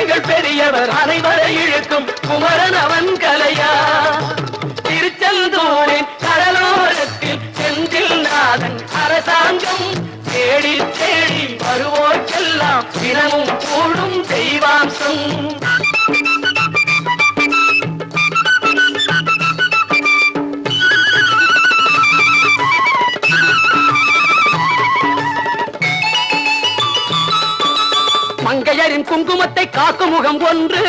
குழந்தைகள் பெரியவர் அனைவரை இழுக்கும் குமரன் அவன் கலையா. திருச்செந்தூரின் கடலோரத்தில் செந்தில் நாதன் அரசாங்கம். தேடி தேடி வருவோர்க்கெல்லாம் தினமும் கூடும் தெய்வாம்சம். மங்கையரின் குங்குமத்தை காக்கும் முகம் ஒன்று.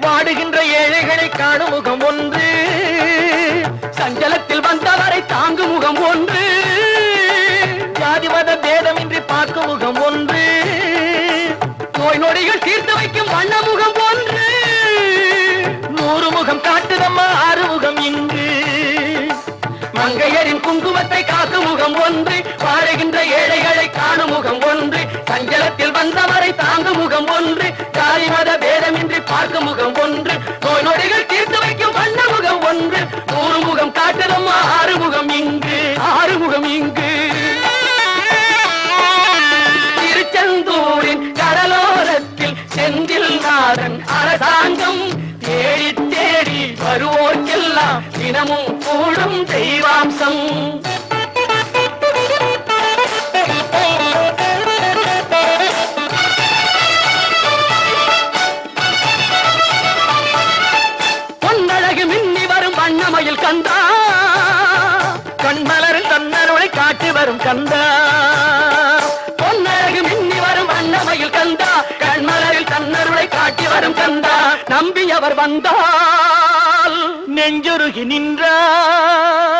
வாடுகின்ற ஏழைகளை காணும் முகம் ஒன்று. மங்கையரின் குங்குமத்தை காக்கும் முகம் ஒன்று பாடுகின்ற ஏழைகளை காணும் முகம் ஒன்று சஞ்சலத்தில் வந்தவரை தாங்கும் முகம் ஒன்று ஜாதி மத பேதமின்றி பார்க்கும் முகம் ஒன்று நோய் நொடிகள் தீர்த்து வைக்கும் வண்ண முகம் ஒன்று நூறு முகம் காட்டுதம்மா ஆறு முகம் இங்கு ஆறு முகம் இங்கு. திருச்செந்தூரின் கடலோரத்தில் செந்தில் நாதன் அரசாங்கம் தேடி தேடி வருவோர்க்கெல்லாம் தினமும் கூடும் தெய்வாம்சம். பொன்னழகு மின்னி வரும் வண்ணமயில் கந்தா. கண்மலரில் தன்னருளை காட்டி வரும் கந்தா. பொன்னழகு மின்னி வரும் வண்ணமயில் கந்தா. கண்மலரில் தன்னருளை காட்டி வரும் கந்தா. நம்பி அவர் வந்தால் நெஞ்சுருகி நின்றார்.